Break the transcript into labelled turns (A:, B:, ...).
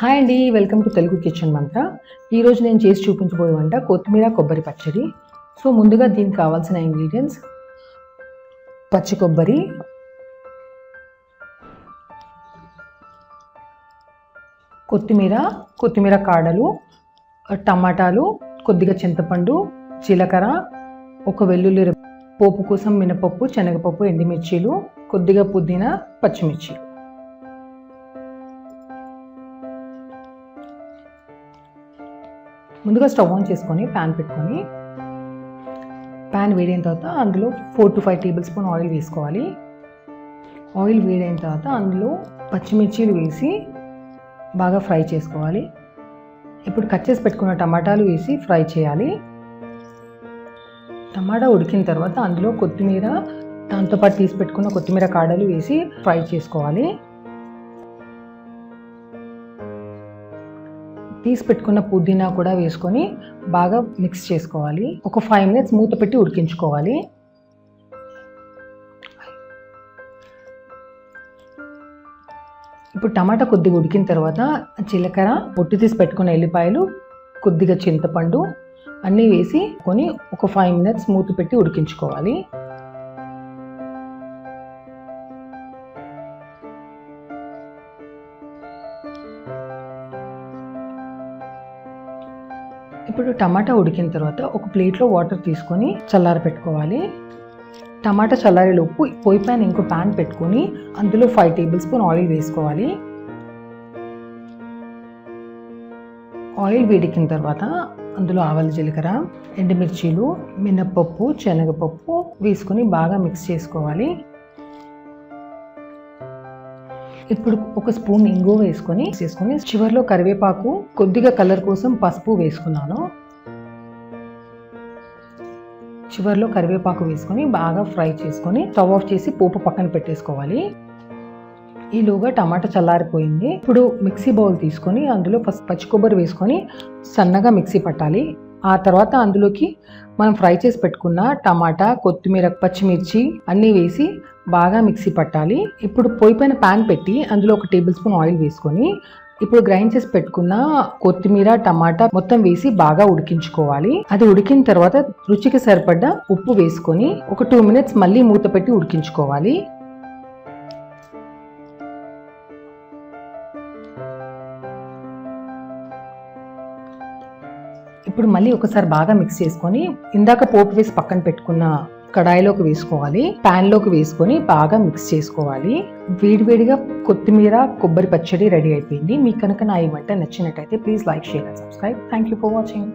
A: Hi అండి welcome to Telugu kitchen మంత్ర. ఈరోజు నేను చేసి చూపించబోయే వంట కొత్తిమీర కొబ్బరి పచ్చడి. సో ముందుగా దీనికి కావాల్సిన ఇంగ్రీడియంట్స్ పచ్చి కొబ్బరి కొత్తిమీర కొత్తిమీర కాడలు టమాటాలు కొద్దిగా చింతపండు జీలకర్ర ఒక వెల్లుల్లి పోపు కోసం మినపప్పు శనగపప్పు ఎండుమిర్చీలు కొద్దిగా పుదీనా పచ్చిమిర్చి. ముందుగా స్టవ్ ఆన్ చేసుకొని ప్యాన్ పెట్టుకొని ప్యాన్ వేడైన తర్వాత అందులో four to five tablespoon oil వేసుకోవాలి. ఆయిల్ వేడైన తర్వాత అందులో పచ్చిమిర్చీలు వేసి బాగా ఫ్రై చేసుకోవాలి. ఇప్పుడు కట్ చేసి పెట్టుకున్న టమాటాలు వేసి ఫ్రై చేయాలి. టమాటా ఉడికిన తర్వాత అందులో కొత్తిమీర దాంతోపాటు తీసి పెట్టుకున్న కొత్తిమీర కాడలు వేసి ఫ్రై చేసుకోవాలి. తీసి పెట్టుకున్న పుదీనా కూడా వేసుకొని బాగా మిక్స్ చేసుకోవాలి. ఒక ఫైవ్ మినిట్స్ మూత పెట్టి ఉడికించుకోవాలి. ఇప్పుడు టమాటా కొద్దిగా ఉడికిన తర్వాత జీలకర్ర పొట్టు తీసి పెట్టుకున్న ఎల్లిపాయలు కొద్దిగా చింతపండు అన్నీ వేసి కొని ఒక ఫైవ్ మినిట్స్ మూత పెట్టి ఉడికించుకోవాలి. ఇప్పుడు టమాటా ఉడికిన తర్వాత ఒక ప్లేట్లో వాటర్ తీసుకొని చల్లార పెట్టుకోవాలి. టమాటా చల్లారేలోపు పొయ్యి పైన ఇంకో ప్యాన్ పెట్టుకొని అందులో ఫైవ్ టేబుల్ స్పూన్ ఆయిల్ వేసుకోవాలి. ఆయిల్ వేడికిన తర్వాత అందులో ఆవాల జీలకర్ర ఎండుమిర్చీలు మినప్పప్పు శనగపప్పు వేసుకొని బాగా మిక్స్ చేసుకోవాలి. ఇప్పుడు ఒక స్పూన్ ఇంగు వేసుకొని వేసుకొని చివరిలో కరివేపాకు కొద్దిగా కలర్ కోసం పసుపు వేసుకున్నాను. చివరిలో కరివేపాకు వేసుకొని బాగా ఫ్రై చేసుకొని స్టవ్ ఆఫ్ చేసి పోపు పక్కన పెట్టేసుకోవాలి. ఈలోగా టమాటా చల్లారిపోయింది. ఇప్పుడు మిక్సీ బౌల్ తీసుకొని అందులో ఫస్ట్ పచ్చి కొబ్బరి వేసుకొని సన్నగా మిక్సీ పట్టాలి. ఆ తర్వాత అందులోకి మనం ఫ్రై చేసి పెట్టుకున్న టమాటా కొత్తిమీర పచ్చిమిర్చి అన్నీ వేసి బాగా మిక్సీ పట్టాలి. ఇప్పుడు పొయ్యి పైన ప్యాన్ పెట్టి అందులో ఒక టేబుల్ స్పూన్ ఆయిల్ వేసుకొని ఇప్పుడు గ్రైండ్ చేసి పెట్టుకున్న కొత్తిమీర టమాటా మొత్తం వేసి బాగా ఉడికించుకోవాలి. అది ఉడికిన తర్వాత రుచికి సరిపడ్డ ఉప్పు వేసుకొని ఒక టూ మినిట్స్ మళ్ళీ మూత పెట్టి ఉడికించుకోవాలి. ఇప్పుడు మళ్ళీ ఒకసారి బాగా మిక్స్ చేసుకొని ఇందాక పోపు వేసి పక్కన పెట్టుకున్న కడాయిలోకి వేసుకోవాలి. లోకి వేసుకొని బాగా మిక్స్ చేసుకోవాలి. వేడివేడిగా కొత్తిమీర కొబ్బరి పచ్చడి రెడీ అయిపోయింది. మీకు కనుక నా ఈ వంట నచ్చినట్టయితే please like share and subscribe thank you for watching